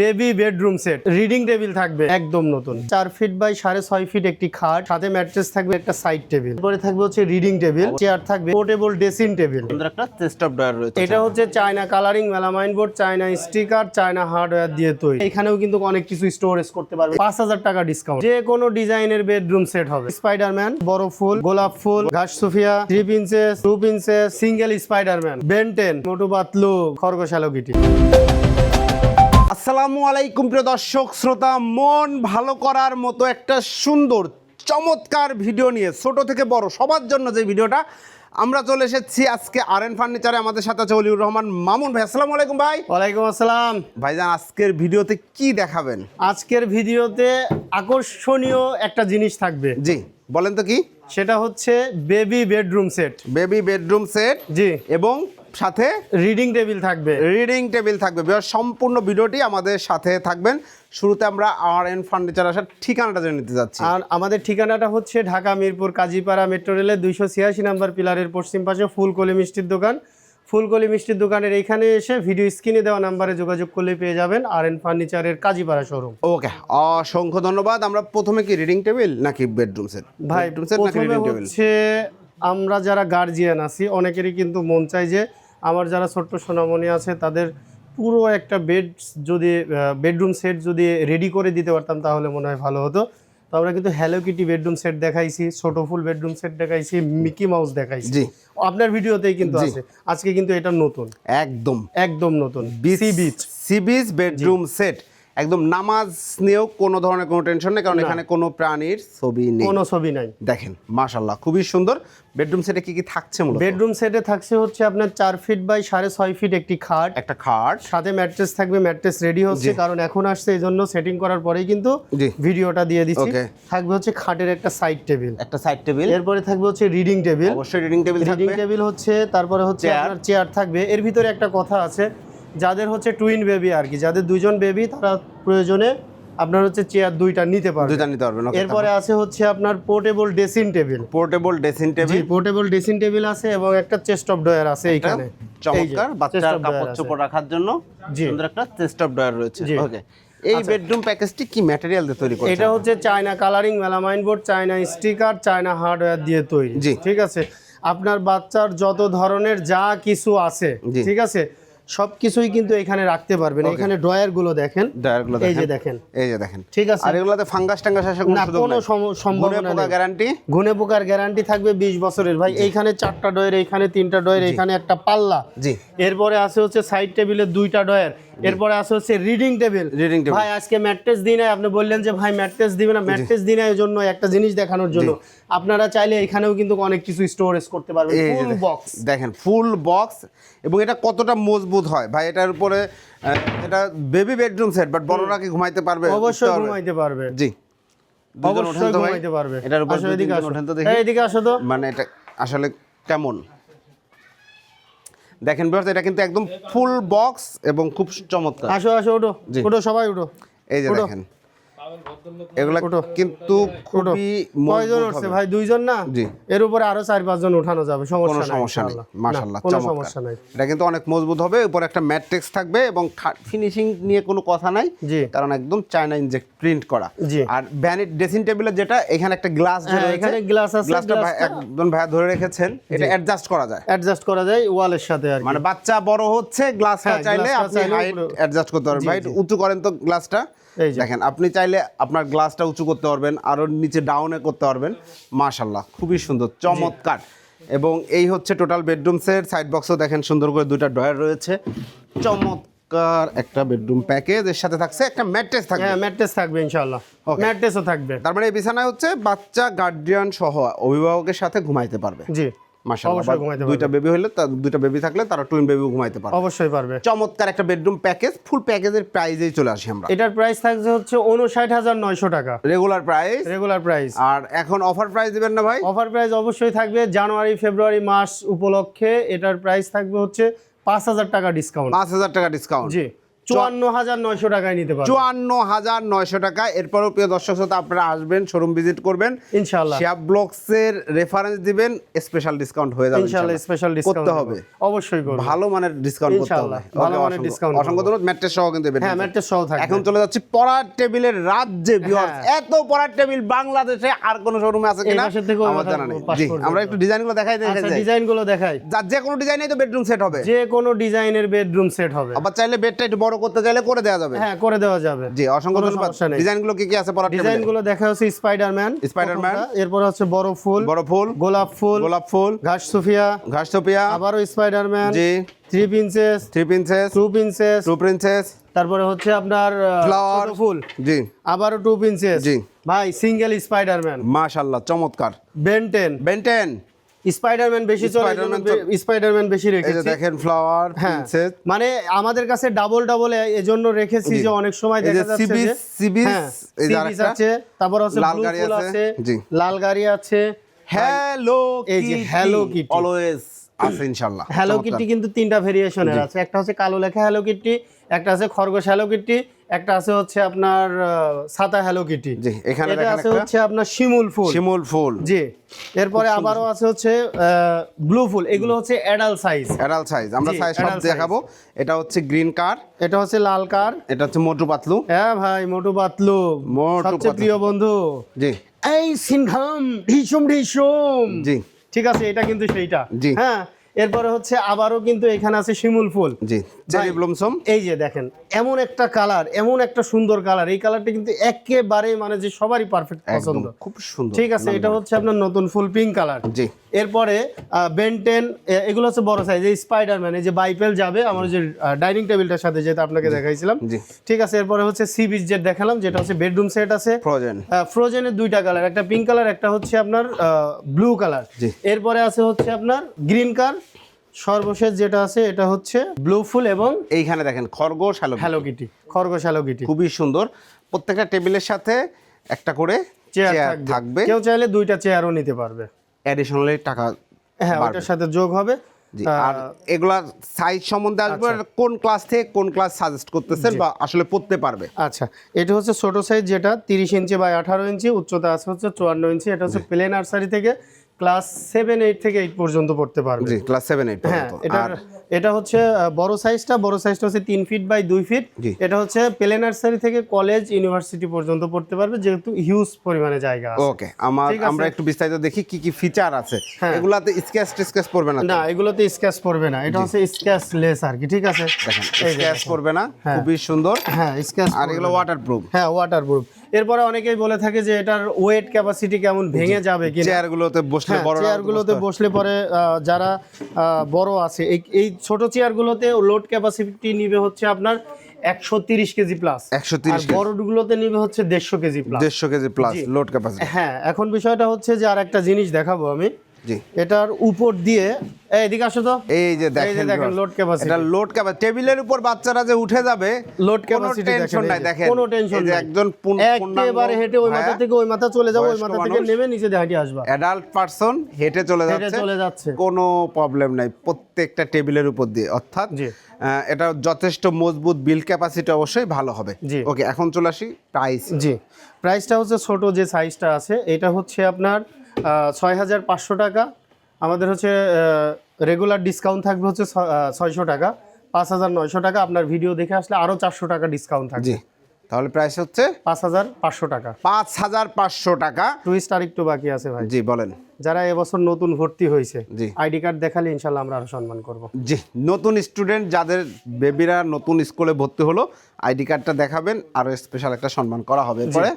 Baby bedroom set. Reading table থাকবে একদম নতুন। চার ফিট বাই সাড়ে ছয় ফিট একটি খাট সাথে ম্যাট্রেস থাকবে একটা সাইড টেবিল। পরে থাকবে হচ্ছে রিডিং টেবিল চেয়ার থাকবে পোর্টেবল ড্রেসিং টেবিল। একটা চেস্ট অফ ড্রয়ার রয়েছে। এটা হচ্ছে China colouring melamine board China sticker China hardware দিয়ে তৈরি। এখানেও কিন্তু অনেক কিছু স্টোরেজ করতে পারবে। পাঁচ হাজার টাকা ডিসকাউন্ট যে কোনো ডিজাইনের বেডরুম সেট হবে। স্পাইডারম্যান বড় ফুল গোলাপ ফুল ঘাস Sofia three princess two princess single Spiderman Ben ten Motu Patlu খরগোশ আলোকিটি আসসালামু আলাইকুম প্রিয় দর্শক শ্রোতা মন ভালো করার মতো একটা সুন্দর চমৎকার ভিডিও নিয়ে ছোট থেকে বড় সবার জন্য যে ভিডিওটা আমরা চলে এসেছি আজকে আর এন ফার্নিচারে আমাদের সাথে আছে অলিউর রহমান মামুন ভাই। আসসালামু আলাইকুম ভাই। ওয়ালাইকুম আসসালাম। ভাইজান আজকের ভিডিওতে কি দেখাবেন? আজকের ভিডিওতে আকর্ষণীয় একটা জিনিস থাকবে। জি বলেন তো কি? সেটা হচ্ছে baby bedroom set baby bedroom set জি। এবং সাথে রিডিং টেবিল থাকবে। রিডিং টেবিল থাকবে। সম্পূর্ণ ভিডিওটি আমাদের সাথে থাকবেন। শুরুতে আমরা আর এন ফার্নিচার আসার ঠিকানাটা জেনে নিতে যাচ্ছি। আর আমাদের ঠিকানাটা হচ্ছে ঢাকা মিরপুর কাজীপাড়া মেট্রো রেলের দুইশো ছিয়াশি নাম্বার পিলারের পশ্চিম পাশে ফুলকলি মিষ্টির দোকান। ফুলকলি মিষ্টির দোকানের এইখানে এসে ভিডিও স্ক্রিনে দেওয়া নাম্বারে যোগাযোগ করলে পেয়ে যাবেন আর এন ফার্নিচারের কাজীপাড়া শোরুম ওকে অসংখ্য ধন্যবাদ। আমরা প্রথমে কি রিডিং টেবিল নাকি বেডরুম সেট ভাই বেডরুম সেট নাকি প্রথমে রিডিং টেবিল হচ্ছে আমরা যারা গার্জিয়ান আছি অনেকেরই কিন্তু মন চাই যে আমার যারা ছোট্ট সোনামণি আছে তাদের পুরো একটা বেড যদি বেডরুম সেট যদি রেডি করে দিতে পারতাম তাহলে মনে হয় ভালো হতো। তো আমরা কিন্তু হ্যালো কিটি বেডরুম সেট দেখাইছি ছোট ফুল বেডরুম সেট দেখাইছি মিকি মাউস দেখাইছি। জি। আপনার ভিডিওতেই কিন্তু আছে। আজকে কিন্তু এটা নতুন। একদম। একদম নতুন। BC beach sea beach bedroom set একদম নামাজ নিয়েও কোনো ধরনের কোনো টেনশন নেই কারণ এখানে কোনো প্রাণীর ছবি নেই। কোনো ছবি নাই। দেখেন মাশাল্লাহ খুবই সুন্দর। বেডরুম সেটে কি কি থাকছে মূলত? বেডরুম সেটে থাকছে হচ্ছে আপনার চার ফিট বাই সাড়ে ছয় ফিট একটি খাট। একটা খাট। সাথে ম্যাট্রেস থাকবে ম্যাট্রেস রেডি হচ্ছে কারণ এখন আসছে এই জন্য সেটিং করার পরেই কিন্তু ভিডিওটা দিয়ে দিচ্ছি। থাকবে হচ্ছে খাটের একটা সাইড টেবিল একটা সাইড টেবিল এরপরে থাকবে হচ্ছে রিডিং টেবিল অবশ্যই রিডিং টেবিল রিডিং টেবিল হচ্ছে তারপরে হচ্ছে. আপনার চেয়ার থাকবে। এর ভিতরে একটা কথা আছে যাদের হচ্ছে টুইন বেবি আর কি যাদের দুজন বেবি তারা প্রয়োজনে আপনার হচ্ছে চেয়ার দুইটা নিতে পারবে। দুইটা নিতে পারবেন এরপরে আছে হচ্ছে আপনার portable dressing table portable dressing জি টেবিল পোর্টেবল ড্রেসিং টেবিল আছে এবং একটা চেস্ট অফ ডয়ার আছে এইখানে। চমৎকার বাচ্চার কাপড় চোপড় রাখার জন্য। সুন্দর একটা চেস্ট অফ ড্রয়ার রয়েছে। ওকে এই বেডরুম প্যাকেজটি কি ম্যাটেরিয়াল দিয়ে তৈরি করেছে এটা হচ্ছে China colouring melamine board China sticker China hardware দিয়ে তৈরি। জি। ঠিক আছে? আপনার বাচ্চার যত ধরনের যা কিছু আছে। ঠিক আছে? সব কিছুই কিন্তু এখানে রাখতে পারবেন। এখানে ড্রয়ারগুলো দেখেন এই যে দেখেন। এই যে দেখেন। ঠিক আছে? আর এগুলোতে ফাঙ্গাস টাঙ্গাস আসার কোনো না সুযোগ কোনো সম্ভাবনা গুণে নেই। গ্যারান্টি গুনে পোকার গ্যারান্টি থাকবে বিশ বছরের। ভাই এইখানে চারটা ডয়ের এইখানে তিনটা ডয়ের এইখানে একটা পাল্লা। জি। এরপরে আছে হচ্ছে সাইড টেবিলে দুইটা ডয়ার এরপরে আছে হচ্ছে রিডিং টেবিল রিডিং টেবিল ভাই আজকে ম্যাট্রেস দিনে আপনি বললেন যে ভাই ম্যাট্রেস দিবে না। ম্যাট্রেস দিনে জন্য একটা জিনিস দেখানোর জন্য। আপনারা চাইলে এখানেও কিন্তু অনেক কিছু স্টোরেজ করতে পারবেন। ফুল বক্স দেখেন ফুল বক্স এবং এটা কতটা মজবুত হয়। ভাই এটার উপরে এটা বেবি বেডরুম সেট বাট বড়রা কি ঘুমাইতে পারবে? অবশ্যই ঘুমাইতে পারবে। জি। অবশ্যই ঘুমাইতে পারবে। এটার উপর এদিকে আসো তো। মানে এটা আসলে কেমন? দেখেন বিয়ার্স এটা কিন্তু একদম ফুল বক্স এবং খুব চমৎকার। আসো আসো ওঠো জি। ওঠো সবাই ওঠো এই যে দেখেন। এগুলা কিন্তু খুবই কয়জন উঠছে ভাই? দুইজন না? জি। এর উপরে আরও চার পাঁচজন উঠানো যাবে সমস্যা নাই সমস্যা নেই মাশাআল্লাহ কোনো সমস্যা নাই। এটা কিন্তু অনেক মজবুত হবে উপরে একটা ম্যাট্রিক্স থাকবে এবং ফিনিশিং নিয়ে কোনো কথা নাই জি। কারণ একদম চায়না ইনজেক্ট প্রিন্ট করা। জি। আর ভ্যানিট ড্রেসিং টেবিলের যেটা এখানে একটা গ্লাস হ্যাঁ, এখানে গ্লাস আছে গ্লাসটা গ্লাসটা একদম ভাইয়া ধরে রেখেছেন এটা অ্যাডজাস্ট করা যায়। অ্যাডজাস্ট করা যায় ওয়ালের সাথে আর মানে বাচ্চা বড় হচ্ছে গ্লাসটা হ্যাঁ, চাইলে গ্লাসটা আপনি হাইট অ্যাডজাস্ট করতে পারবেন ভাই উঁচু করেন তো গ্লাসটা। দেখেন আপনি চাইলে আপনার গ্লাসটা উঁচু করতে পারবেন আরও নিচে ডাউনে করতে পারবেন। মাশাল্লাহ খুবই সুন্দর চমৎকার। এবং এই হচ্ছে টোটাল বেডরুম সেট সাইড বক্সও দেখেন সুন্দর করে দুইটা ডয়ার রয়েছে। চমৎকার একটা বেডরুম প্যাকেজ এর সাথে থাকছে একটা ম্যাট্রেস থাকবে। হ্যাঁ ম্যাট্রেস থাকবে ইনশাআল্লাহ. ম্যাট্রেসও থাকবে। তার মানে এই বিছানায় হচ্ছে বাচ্চা গার্ডিয়ান সহ অভিভাবকের সাথে ঘুমাইতে পারবে। জি। মাশাআল্লাহ দুইটা বেবি হলে দুইটা বেবি থাকলে তারা টুইন বেবিও ঘুমাইতে পারবে। অবশ্যই পারবে। চমৎকার একটা বেডরুম প্যাকেজ ফুল প্যাকেজের প্রাইজেই চলে আসি আমরা। এটার প্রাইস থাকছে হচ্ছে উনষাট হাজার নয়শো টাকা। রেগুলার প্রাইস রেগুলার প্রাইস আর এখন অফার প্রাইস দিবেন না ভাই? অফার প্রাইস অবশ্যই থাকবে জানুয়ারি ফেব্রুয়ারি মাস উপলক্ষে। এটার প্রাইস থাকবে হচ্ছে পাঁচ হাজার টাকা ডিসকাউন্ট পাঁচ হাজার টাকা ডিসকাউন্ট জি। চুয়ান্ন হাজার নয়শো টাকায় নিতে পারবেন। চুয়ান্ন হাজার নয়শো টাকা এরপরও প্রিয় দর্শক শ্রোতা আপনারা আসবেন শোরুম ভিজিট করবেন। ব্লগসের রেফারেন্স দিবেন স্পেশাল ডিসকাউন্ট হয়ে যাবে। স্পেশাল ডিসকাউন্ট করতে হবে। অবশ্যই করব। ভালো মানের ডিসকাউন্ট করতে হবে। ভালো মানের discount অসংখ্য ধন্যবাদ। ম্যাট্রেস সহ কিন্তু হ্যাঁ ম্যাট্রেস সহ থাকবে। এখন চলে যাচ্ছি পড়ার টেবিলের রাজ্যে ভিউয়ার্স হ্যাঁ। এত পড়ার টেবিল বাংলাদেশে আর কোন শোরুমে আছে কিনা? আমার জানা নেই। জি আমরা একটু ডিজাইনগুলো দেখাই দেখাই আচ্ছা যাই ডিজাইনগুলো দেখাই। যার যে কোনো ডিজাইনেই তো বেডরুম সেট হবে। যে কোনো ডিজাইনের বেডরুম সেট হবে। আবার চাইলে বেডটা একটু বড় করতে চাইলে করে দেওয়া যাবে। হ্যাঁ করে দেওয়া যাবে। জি অসংখ্য ধন্যবাদ। সমস্যা নেই। ডিজাইনগুলো কি কি আছে পড়ার ডিজাইনগুলো দেখা হচ্ছে স্পাইডারম্যান স্পাইডারম্যান। এরপর হচ্ছে বড় ফুল। বড় ফুল। গোলাপ ফুল। গোলাপ ফুল। ঘাস সুফিয়া ঘাস টোপিয়া আবারও স্পাইডারম্যান জি। Three princess three princess two princess two princess তারপরে হচ্ছে আপনার ফ্লাওয়ার ফুল। জি। আবারও টু প্রিন্সেস জি। ভাই সিঙ্গেল স্পাইডারম্যান মাশাআল্লাহ চমৎকার। বেনটেন বেন্টেন স্পাইডারম্যান বেশি চলে স্পাইডারম্যান বেশি রেখেছি দেখেন ফ্লাওয়ার হ্যাঁ প্রিন্সেস মানে আমাদের কাছে ডাবল ডাবল এজন্য রেখেছি যে অনেক সময় দেখা যাচ্ছে যে সিবিস, সিবিস, হ্যাঁ। আছে তারপর আছে লাল গাড়ি আছে। লাল গাড়ি আছে হ্যালো এই যে Hello Kitty। অলওয়েজ আছে ইনশাআল্লাহ হ্যালো। কিটি কিন্তু তিনটা ভেরিয়েশনের আছে একটা হচ্ছে কালো লেখা হ্যালো কিটি একটা আছে খরগোশ হ্যালো কিটি একটা আছে হচ্ছে আপনার সাদা হ্যালো কিটি জি, এখানে এটা আছে হচ্ছে আপনার শিমুল ফুল। শিমুল ফুল। জি এরপরে আবারও আছে হচ্ছে ব্লু ফুল। এগুলো হচ্ছে অ্যাডাল সাইজ অ্যাডাল্ট সাইজ আমরা সাইজ সব দেখাবো। এটা হচ্ছে গ্রিন কার এটা হচ্ছে লাল কার এটা হচ্ছে মোটু পাতলু। হ্যাঁ ভাই মোটু পাতলু। মোটু সবচেয়ে প্রিয় বন্ধু। জি। এই সিনঘাম ঢিসুম ঢিসুম জি। ঠিক আছে এটা কিন্তু সেইটা। জি। হ্যাঁ এরপরে হচ্ছে আবারও কিন্তু এখানে আছে শিমুল ফুল। জি চেরি ব্লুমসম। এই যে দেখেন এমন একটা কালার এমন একটা সুন্দর কালার। এই কালারটা কিন্তু একেবারে মানে যে সবারই পারফেক্ট পছন্দ। খুব সুন্দর ঠিক আছে এটা হচ্ছে আপনার নতুন ফুল পিঙ্ক কালার জি। এরপরে বেনটেন এগুলো হচ্ছে বড় সাইজ এই স্পাইডারম্যান এই যে বাইপেল যাবে আমার যে ডাইনিং টেবিলটার সাথে যেটা আপনাকে দেখাইছিলাম। জি। ঠিক আছে এরপরে হচ্ছে সি বিচ জেট দেখালাম যেটা হচ্ছে বেডরুম সেট আছে। ফ্রোজেন ফ্রোজেনের দুইটা কালার একটা পিঙ্ক কালার একটা হচ্ছে আপনার ব্লু কালার জি। এরপরে আছে হচ্ছে আপনার গ্রিন কার সর্বশেষ যেটা আছে এটা হচ্ছে ব্লু ফুল এবং এইখানে দেখেন খরগোশ হ্যালো হ্যালো কিটি। খরগোশ হ্যালো কিটি। খুবই সুন্দর। প্রত্যেকটা টেবিলের সাথে একটা করে চেয়ার থাকবে। কেউ চাইলে দুইটা চেয়ারও নিতে পারবে। অ্যাডিশনালি টাকা হ্যাঁ ওটার সাথে যোগ হবে। আর এগুলা সাইজ সম্বন্ধে আসবে আচ্ছা। কোন ক্লাস থেকে কোন ক্লাস সাজেস্ট করতেছেন বা আসলে পড়তে পারবে? আচ্ছা এটা হচ্ছে ছোট সাইজ যেটা তিরিশ ইঞ্চি বাই আঠারো ইঞ্চি উচ্চতা আছে হচ্ছে চুয়ান্ন ইঞ্চি এটা হচ্ছে প্লে নার্সারি থেকে ক্লাস সেভেন এইট থেকে এইট পর্যন্ত পড়তে পারবে। জি ক্লাস সেভেন এইট হ্যাঁ এটা এটা হচ্ছে বড় সাইজটা বড় সাইজটা হচ্ছে তিন ফিট বাই দুই ফিট এটা হচ্ছে প্লে নার্সারি থেকে কলেজ ইউনিভার্সিটি পর্যন্ত পড়তে পারবে যেহেতু হিউজ পরিমাণে জায়গা আছে। ওকে আমার আমরা একটু বিস্তারিত দেখি কি কি ফিচার আছে। হ্যাঁ। এগুলাতে স্কেচ টিস্কেচ পড়বে না না এগুলোতে স্ক্যাচ পড়বে না। এটা হচ্ছে স্ক্যাচ লেস আর কি ঠিক আছে? দেখেন স্কেচ দেখেন। না হ্যাঁ। খুবই সুন্দর। হ্যাঁ স্ক্যাচ আর এগুলো ওয়াটার প্রুফ হ্যাঁ ওয়াটার প্রুফ এরপরে অনেকেই বলে থাকে যে এটার ওয়েট ক্যাপাসিটি কেমন ভেঙে যাবে কিনা। চেয়ারগুলোতে বসলে হ্যাঁ বড় চেয়ারগুলোতে বসলে পরে যারা আহ, বড় আছে এই এই ছোট চেয়ারগুলোতে লোড ক্যাপাসিটি নিবে হচ্ছে আপনার একশো তিরিশ কেজি প্লাস একশো আর তিরিশ বড়গুলোতে নিবে হচ্ছে দেড়শো কেজি প্লাস দেড়শো কেজি প্লাস লোড ক্যাপাসিটি হ্যাঁ এখন বিষয়টা হচ্ছে যে আর একটা জিনিস দেখাবো আমি। জি। এটার উপর দিয়ে এদিকে আসো তো। এই যে দেখেন লোড ক্যাপাসিটি এটা লোড ক্যাপাসিটি টেবিলের উপর বাচ্চারা যে উঠে যাবে লোড কোনো ক্যাপাসিটি টেনশন নাই দেখেন। কোনো টেনশন নাই। একজন পূর্ণ- একেবারে হেঁটে ওই মাথা হ্যাঁ, থেকে ওই মাথা চলে যাব ওই মাথা থেকে নেমে নিচে আসবা। অ্যাডাল্ট পারসন হেঁটে চলে যাচ্ছে চলে যাচ্ছে। কোনো প্রবলেম নাই প্রত্যেকটা টেবিলের উপর দিয়ে। অর্থাৎ এটা যথেষ্ট মজবুত বিল ক্যাপাসিটি অবশ্যই ভালো হবে। জি। ওকে এখন চলে আসি প্রাইস জি। প্রাইসটা হচ্ছে ছোট যে সাইজটা আছে এটা হচ্ছে আপনার ছয় হাজার পাঁচশো টাকা। আমাদের হচ্ছে রেগুলার ডিসকাউন্ট থাকবে হচ্ছে ছয়শো টাকা। পাঁচ হাজার নয়শো টাকা আপনার ভিডিও দেখে আসলে আরও চারশো টাকা ডিসকাউন্ট থাকবে। তাহলে প্রাইস হচ্ছে? পাঁচ হাজার পাঁচশো টাকা। পাঁচ হাজার পাঁচশো টাকা। টুইস্ট আর একটু বাকি আছে ভাই। জি বলেন। যারা এবছর নতুন ভর্তি হয়েছে জি। আইডি কার্ড দেখালে ইনশাল্লাহ আমরা আরও সম্মান করব। জি নতুন স্টুডেন্ট যাদের বেবিরা নতুন স্কুলে ভর্তি হলো আইডি কার্ডটা দেখাবেন আরও স্পেশাল একটা সম্মান করা হবে এরপরে।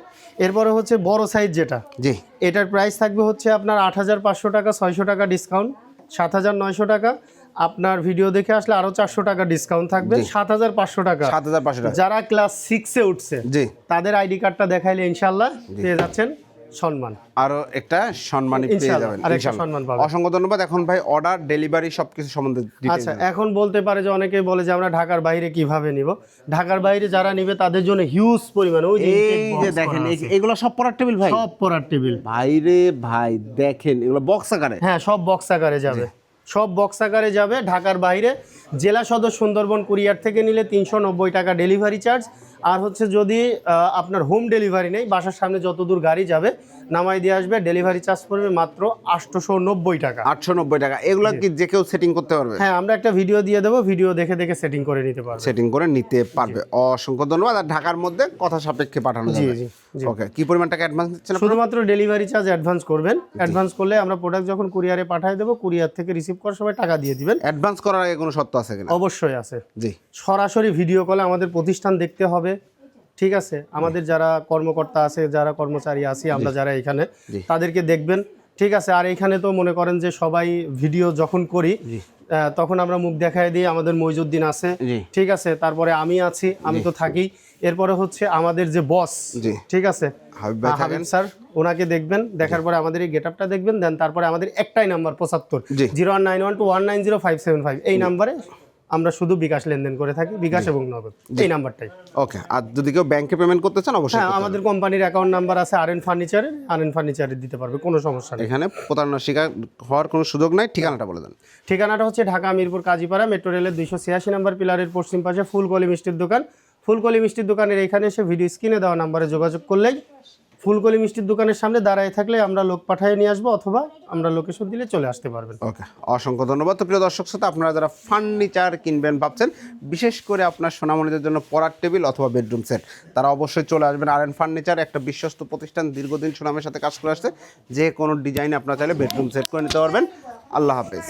এরপরে হচ্ছে বড় সাইজ যেটা জি। এটার প্রাইস থাকবে হচ্ছে আপনার আট হাজার পাঁচশো টাকা ছয়শো টাকা ডিসকাউন্ট সাত হাজার নয়শো টাকা। আপনার ভিডিও দেখে আসলে আরও চারশো টাকা ডিসকাউন্ট থাকবে সাত হাজার পাঁচশো টাকা। সাত হাজার পাঁচশো টাকা। যারা ক্লাস সিক্সে উঠছে জি। তাদের আইডি কার্ডটা দেখাইলে ইনশাল্লাহ পেয়ে যাচ্ছেন। সম্মান। আরও একটা সম্মানই পেয়ে যাবেন। সম্মান পাবেন। অসংখ্য ধন্যবাদ। এখন ভাই অর্ডার ডেলিভারি সবকিছু সম্বন্ধে আচ্ছা এখন বলতে পারে যে অনেকেই বলে যে আমরা ঢাকার বাইরে কীভাবে নিব? ঢাকার বাইরে যারা নিবে তাদের জন্য হিউজ পরিমাণে ওই যে এই যে দেখেন এগুলো সব পড়ার টেবিল ভাই? সব পড়ার টেবিল। ভাই রে ভাই দেখেন এগুলো বক্স আকারে? হ্যাঁ সব বক্স আকারে যাবে। সব বক্স আকারে যাবে ঢাকার বাইরে। জেলা সদর সুন্দরবন কুরিয়ার থেকে নিলে তিনশো নব্বই টাকা ডেলিভারি চার্জ আর হচ্ছে যদি আপনার হোম ডেলিভারি নেই বাসার সামনে যত দূর গাড়ি যাবে নামাই দিয়ে আসবে ডেলিভারি চার্জ পড়বে মাত্র আটশোশো নব্বই টাকা। আটশো নব্বই টাকা। এগুলো কি যে কেউ সেটিং করতে পারবে? হ্যাঁ আমরা একটা ভিডিও দিয়ে দেবো ভিডিও দেখে দেখে সেটিং করে নিতে পারবে। সেটিং করে নিতে পারবে। অসংখ্য ধন্যবাদ। আর ঢাকার মধ্যে কথা সাপেক্ষে পাঠানো জি জি জি। ওকে কি পরিমাণ টাকা অ্যাডভান্স দিচ্ছেন শুধুমাত্র ডেলিভারি চার্জ অ্যাডভান্স করবেন। অ্যাডভান্স করলে আমরা প্রোডাক্ট যখন কুরিয়ারে পাঠিয়ে দেবো কুরিয়ার থেকে রিসিভ করার সময় টাকা দিয়ে দিবেন। অ্যাডভান্স করার আগে কোনো শর্ত আছে কিনা? অবশ্যই আছে। জি। সরাসরি ভিডিও কলে আমাদের প্রতিষ্ঠান দেখতে হবে। ঠিক আছে? আমাদের যারা কর্মকর্তা আছে যারা কর্মচারী আছি আমরা যারা এখানে তাদেরকে দেখবেন। ঠিক আছে? আর এখানে তো মনে করেন যে সবাই ভিডিও যখন করি তখন আমরা মুখ দেখায় দিই আমাদের মইজুদ্দিন আছে। ঠিক আছে? তারপরে আমি আছি আমি তো থাকি। এরপরে হচ্ছে আমাদের যে বস ঠিক আছে? হাবিব স্যার ওনাকে দেখবেন দেখার পরে আমাদের এই গেটআপটা দেখবেন দেন তারপরে আমাদের একটাই নাম্বার পঁচাত্তর। Zero one nine one two one nine zero five seven five. এই নাম্বারে আমরা শুধু বিকাশ লেনদেন করে থাকি বিকাশ এবং নগদ। এই নাম্বারটাই। ওকে আর যদি কেউ ব্যাংকে পেমেন্ট করতে চান অবশ্যই হ্যাঁ আমাদের কোম্পানির অ্যাকাউন্ট নাম্বার আছে আর এন ফার্নিচারের আর এন ফার্নিচারে দিতে পারবে কোনো সমস্যা নেই। এখানে প্রতারণার শিকার হওয়ার কোনো সুযোগ নাই ঠিকানাটা বলে দেন। ঠিকানাটা হচ্ছে ঢাকা মিরপুর কাজীপাড়া মেট্রো রেলের দুইশো ছিয়াশি নাম্বার পিলারের পশ্চিম পাশে ফুলকলি মিষ্টির দোকান। ফুলকলি মিষ্টির দোকানের এখানে এসে ভিডিও স্ক্রিনে দেওয়া নাম্বারে যোগাযোগ করলেই ফুলকলি মিষ্টির দোকানের সামনে দাঁড়ায় থাকলে আমরা লোক পাঠিয়ে নিয়ে আসব অথবা আমরা লোকেশন দিলে চলে আসতে পারবেন। ওকে, অসংখ্য ধন্যবাদ। তো প্রিয় দর্শক শ্রোতা, আপনারা যারা ফার্নিচার কিনবেন ভাবছেন, বিশেষ করে আপনার সোনামণিদের জন্য পড়ার টেবিল অথবা বেডরুম সেট, তারা অবশ্যই চলে আসবেন আর এন ফার্নিচার, একটা বিশ্বস্ত প্রতিষ্ঠান, দীর্ঘদিন সুনামের সাথে কাজ করে আসছে। যে কোনো ডিজাইন আপনারা চাইলে বেডরুম সেট করে নিতে পারবেন। আল্লাহ হাফেজ।